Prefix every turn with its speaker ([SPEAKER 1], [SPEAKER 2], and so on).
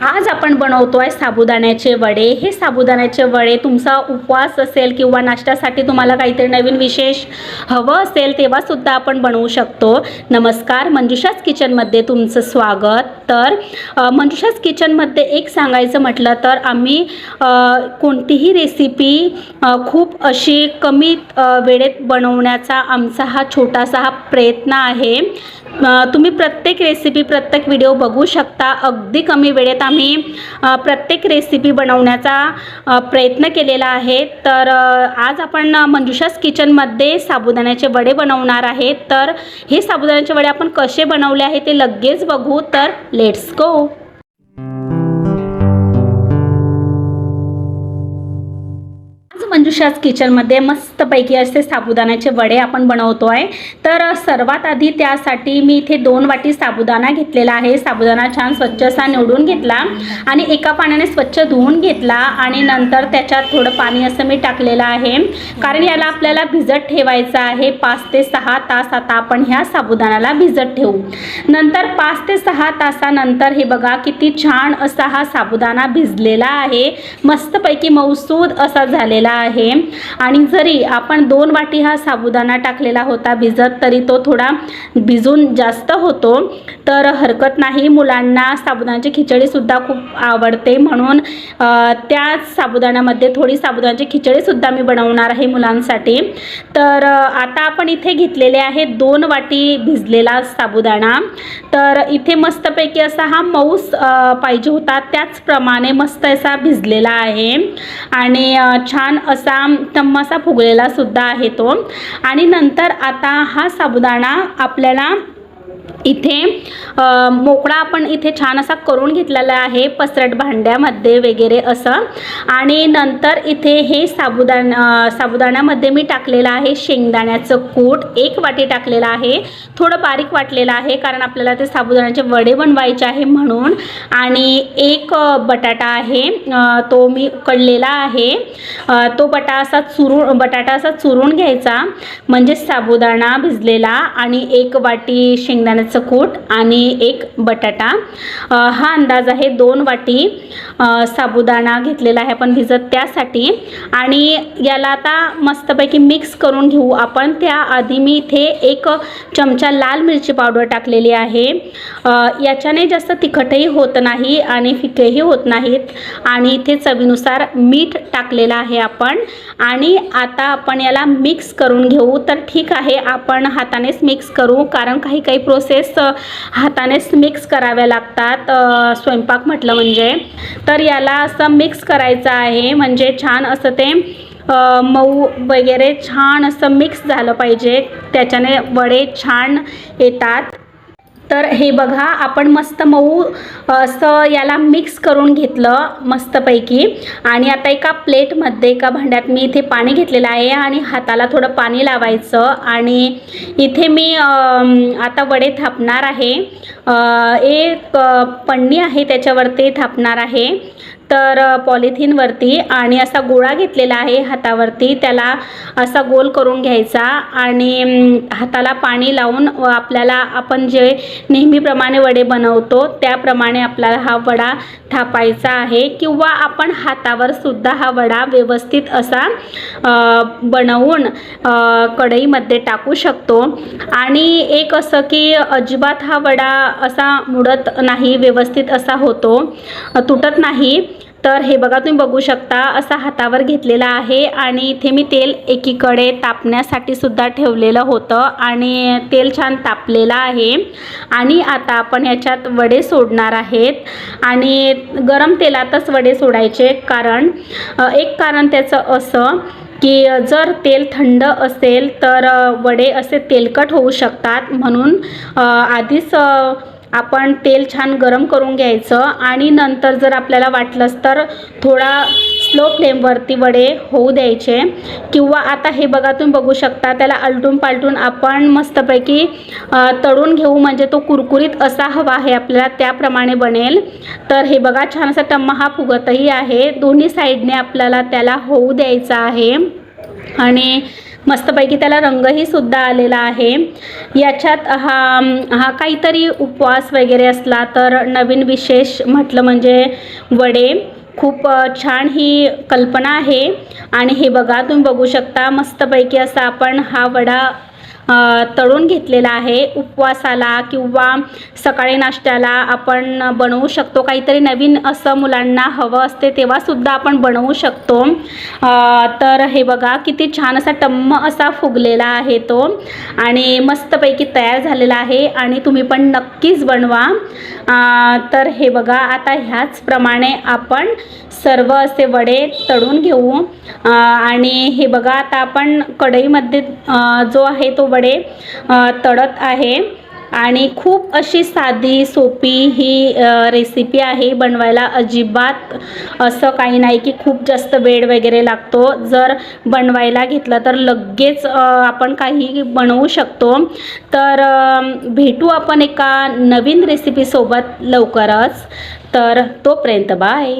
[SPEAKER 1] आज आपण बनवतो आहे साबुदाण्याचे वडे. हे साबुदाण्याचे वडे तुमचा उपवास असेल किंवा नाश्त्यासाठी तुम्हाला काहीतरी नवीन विशेष हवं असेल तेव्हासुद्धा आपण बनवू शकतो. नमस्कार मंजुषाच किचनमध्ये तुमचं स्वागत. तर अ, मंजुषाच किचनमध्ये एक सांगायचं म्हटलं तर आम्ही कोणतीही रेसिपी खूप अशी कमी वेळेत बनवण्याचा आमचा हा छोटासा हा प्रयत्न आहे. तुम्ही प्रत्येक रेसिपी प्रत्येक व्हिडिओ बघू शकता. अगदी कमी वेळेत आम्ही प्रत्येक रेसिपी बनवण्याचा प्रयत्न केलेला आहे. तर आज आपण अ, किचनमध्ये साबुदाण्याचे वडे बनवणार आहे. तर हे साबुदाण्याचे वडे आपण कसे बनवले आहे ते लगेच बघू. तर Let's go! मंजुषाच किचनमध्ये मस्तपैकी असे साबुदाण्याचे वडे आपण बनवतो आहे तर सर्वात आधी त्यासाठी मी इथे दोन वाटी साबुदाणा घेतलेला आहे. साबुदाणा छान स्वच्छ असा निवडून घेतला आणि एका पाण्याने स्वच्छ धुवून घेतला आणि नंतर त्याच्यात थोडं पाणी असं मी टाकलेलं आहे. कारण याला आपल्याला भिजत ठेवायचं आहे. पाच ते सहा तास आता आपण ह्या साबुदाण्याला भिजत ठेवू. नंतर पाच ते सहा तासानंतर हे बघा किती छान असा हा साबुदाणा भिजलेला आहे. मस्तपैकी मौसूद असा झालेला आहे. आणि जरी आपण दोन वाटी हा साबुदाणा टाकलेला होता भिजत तरी तो थोडा भिजून जास्त होतो. तर हरकत नाही मुलांना साबुदाण्याची खिचडीसुद्धा खूप आवडते. म्हणून त्याच साबुदाण्यामध्ये थोडी साबुदाण्याची खिचडीसुद्धा मी बनवणार आहे मुलांसाठी. तर आता आपण इथे घेतलेले आहे दोन वाटी भिजलेला साबुदाणा. तर इथे मस्तपैकी असा हा मऊस पाहिजे होता. त्याचप्रमाणे मस्त असा भिजलेला आहे. आणि छान असा टम्मासा फुगलेला सुद्धा आहे तो. आणि नंतर आता हा साबुदाणा आपल्याला इथे मोकळा आपण इथे छान असा करून घेतलेला आहे पसरट भांड्यामध्ये वगैरे असं. आणि नंतर इथे हे साबुदाणा साबुदाण्यामध्ये मी टाकलेलं आहे शेंगदाण्याचं कूट. एक वाटी टाकलेलं आहे. थोडं बारीक वाटलेलं आहे कारण आपल्याला ते साबुदाण्याचे वडे बनवायचे आहे म्हणून. आणि एक बटाटा आहे तो मी उकडलेला आहे. तो बटा असा चुरून बटाटा असा चुरून घ्यायचा. म्हणजे साबुदाणा भिजलेला. आणि एक वाटी शेंगदाण्याचं कूट आणि एक बटाटा. हा अंदाज आहे दोन वाटी. साबुदाणा घेतलेला आहे आपण भिजत त्यासाठी. आणि याला आता मस्तपैकी मिक्स करून घेऊ आपण. त्याआधी मी इथे एक चमचा लाल मिरची पावडर टाकलेली आहे. याच्याने जास्त तिखटही होत नाही आणि फिकेही होत नाहीत. आणि इथे चवीनुसार मीठ टाकलेलं आहे आपण. आणि आता आपण याला मिक्स करून घेऊ. तर ठीक आहे आपण हातानेच मिक्स करू. कारण काही काही प्रोसेस हातानेच मिक्स कराव्या लागतात स्वयंपाक म्हटलं म्हणजे. तर याला असं मिक्स करायचं आहे म्हणजे छान असं ते मऊ वगैरे छान असं मिक्स झालं पाहिजे. त्याच्याने वडे छान येतात. तर हे बघा आपण मस्त मऊ असं याला मिक्स करून घेतलं मस्तपैकी. आणि आता एका प्लेटमध्ये एका भांड्यात मी इथे पाणी घेतलेलं आहे आणि हाताला थोडं पाणी लावायचं. आणि इथे मी आता वडे थापणार आहे. एक पन्नी आहे त्याच्यावरती थापणार आहे. तर पॉलिथिनवरती आणि असा गोळा घेतलेला आहे हातावरती त्याला असा गोल करून घ्यायचा आणि हाताला पाणी लावून आपल्याला आपण जे नेहमीप्रमाणे वडे बनवतो त्याप्रमाणे आपल्याला हा वडा थापायचा आहे किंवा आपण हातावर सुद्धा हा वडा व्यवस्थित असा बनवून कढईमध्ये टाकू शकतो. आणि एक असं की अजिबात हा वडा असा मुडत नाही व्यवस्थित असा होतो तुटत नाही. तर हे बघा तुम्ही बघू शकता असा हातावर घेतलेला आहे आणि इथे मी तेल एकीकडे तापण्यासाठी सुद्धा ठेवलेलं होतं आणि तेल छान तापलेलं आहे. आणि आता आपण याच्यात वडे सोडणार आहेत. आणि गरम तेलातच वडे सोडायचे कारण एक कारण त्याचं असं की जर तेल थंड असेल तर वडे असे तेलकट होऊ शकतात. म्हणून आधीच आपण तेल छान गरम करून घ्यायचं आणि नंतर जर आपल्याला वाटलंच तर थोडा स्लो फ्लेमवरती वडे होऊ द्यायचे. किंवा आता हे बघा तुम्ही बघू शकता त्याला आलटून पालटून आपण मस्तपैकी तळून घेऊ. म्हणजे तो कुरकुरीत असा हवा आहे आपल्याला त्याप्रमाणे बनेल. तर हे बघा छान असा टम्मा हा फुगतही आहे. दोन्ही साईडने आपल्याला त्याला होऊ द्यायचा आहे. आणि मस्तपैकी त्याला रंगही सुद्धा आलेला आहे. याच्यात हा हा काहीतरी उपवास वगैरे असला तर नवीन विशेष म्हटलं म्हणजे वडे. खूप छान ही कल्पना आहे. आणि हे बघा तुम्ही बघू शकता मस्तपैकी असा आपण हा वडा तळून घेतलेला आहे. उपवासाला किंवा सकाळी नाश्त्याला आपण बनवू शकतो. काहीतरी नवीन असं मुलांना हवं असते तेव्हासुद्धा आपण बनवू शकतो. तर हे बघा किती छान असा टम्म असा फुगलेला आहे तो आणि मस्तपैकी तयार झालेला आहे आणि तुम्ही पण नक्कीच बनवा. तर हे बघा आता ह्याचप्रमाणे आपण सर्व असे वडे तळून घेऊ. आणि हे बघा आता आपण कढईमध्ये जो आहे तो वडे तळत आहे. आणि खूप अशी साधी सोपी ही रेसिपी आहे. बनवायला अजिबात असं काही नाही की खूप जास्त वेळ वगैरे लागतो. जर बनवायला घेतलं तर लगेच आपण काही बनवू शकतो. तर भेटू आपण एका नवीन रेसिपीसोबत लवकरच. तर तोपर्यंत बाय.